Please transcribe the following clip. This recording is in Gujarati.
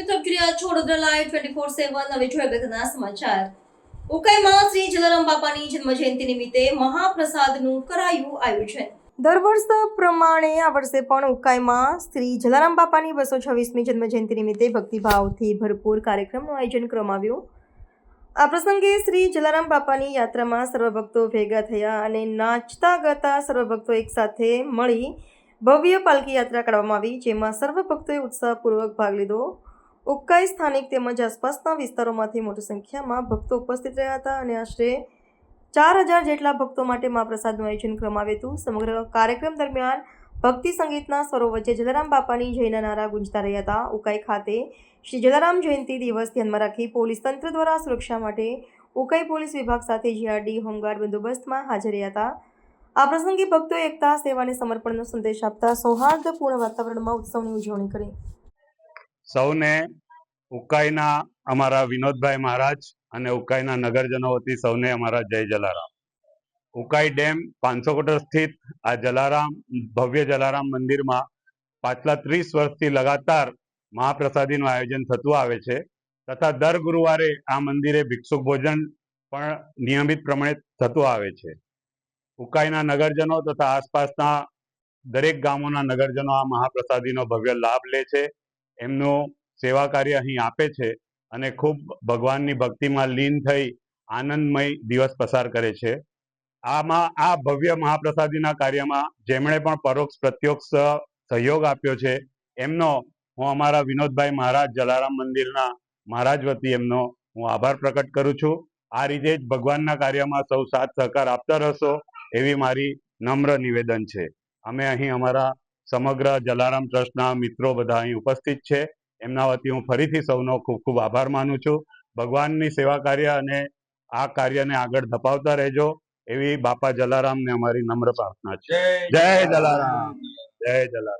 તરફ જોઈ રહ્યા લાઈવ ટ્વેન્ટી ફોર સેવન હવે જોઈએ અગત્યના સમાચાર. ઉકાઈમાં શ્રી જલારામ બાપાની જન્મ જયંતિ નિમિત્તે મહાપ્રસાદનું કરાયું આયોજન. દર વર્ષ પ્રમાણે આ વર્ષે પણ ઉકાઈમાં શ્રી જલારામ બાપાની બસો છવ્વીસમી જન્મજયંતિ નિમિત્તે ભક્તિભાવથી ભરપૂર કાર્યક્રમનું આયોજન કરવામાં આવ્યું. આ પ્રસંગે શ્રી જલારામ બાપાની યાત્રામાં સર્વભક્તો ભેગા થયા અને નાચતા ગાતા સર્વભક્તો એકસાથે મળી ભવ્ય પાલકી યાત્રા કાઢવામાં આવી, જેમાં સર્વભક્તોએ ઉત્સાહપૂર્વક ભાગ લીધો. ઉક્કાઈ સ્થાનિક તેમજ આસપાસના વિસ્તારોમાંથી મોટી સંખ્યામાં ભક્તો ઉપસ્થિત રહ્યા હતા અને આશરે ચાર હજાર જેટલા ભક્તો માટે મહાપ્રસાદનું આયોજન કરવામાં આવ્યું હતું. સમગ્ર કાર્યક્રમ દરમિયાન ભક્તિ સંગીતના સ્વરો વચ્ચે જલારામ બાપાની જયના નારા ગુંજતા રહ્યા હતા. ઉકાઈ ખાતે શ્રી જલારામ જયંતિ દિવસ ધ્યાનમાં રાખી પોલીસ તંત્ર દ્વારા સુરક્ષા માટે ઉકાઈ પોલીસ વિભાગ સાથે જીઆરડી, હોમગાર્ડ બંદોબસ્તમાં હાજર રહ્યા હતા. આ પ્રસંગે ભક્તોએ એકતા, સેવાને સમર્પણનો સંદેશ આપતા સૌહાર્દપૂર્ણ વાતાવરણમાં ઉત્સવની ઉજવણી કરી. સૌને ઉકાઈના અમારા વિનોદભાઈ મહારાજ અને ઉકાઈના નગરજનો વતી સૌને અમારા જય જલારામ. ઉકાઈ ડેમ પાંચસો કોટર સ્થિત આ જલારામ, ભવ્ય જલારામ મંદિરમાં પાછલા ત્રીસ વર્ષથી લગાતાર મહાપ્રસાદીનું આયોજન થતું આવે છે. તથા દર ગુરુવારે આ મંદિરે ભિક્ષુક ભોજન પણ નિયમિત પ્રમાણે થતું આવે છે. ઉકાઈના નગરજનો તથા આસપાસના દરેક ગામોના નગરજનો આ મહાપ્રસાદીનો ભવ્ય લાભ લે છે. એમનું સેવા કાર્ય અહીં આપે છે અને ખૂબ ભગવાનની ભક્તિમાં લીન થઈ આનંદમય દિવસ પસાર કરે છે. આમાં, આ ભવ્ય મહાપ્રસાદીના કાર્યમાં જેમણે પણ પરોક્ષ, પ્રત્યક્ષ સહયોગ આપ્યો છે, એમનો હું અમારા વિનોદભાઈ મહારાજ જલારામ મંદિરના મહારાજ વતી એમનો હું આભાર પ્રકટ કરું છું. આ રીતે જ ભગવાનના કાર્યમાં સૌ સાથ સહકાર આપતા રહેશો એવી મારી નમ્ર નિવેદન છે. અમે અહીં અમારા સમગ્ર જલારામ ટ્રસ્ટના મિત્રો બધા અહીં ઉપસ્થિત છે. એમના વતી હું ફરીથી સૌનો ખૂબ ખૂબ આભાર માનું છું. ભગવાનની સેવા કાર્ય અને આ કાર્યને આગળ ધપાવતા રહેજો. એવી બાપા જલારામને અમારી નમ્ર પ્રાર્થના છે. જય જલારામ. જય જલારામ.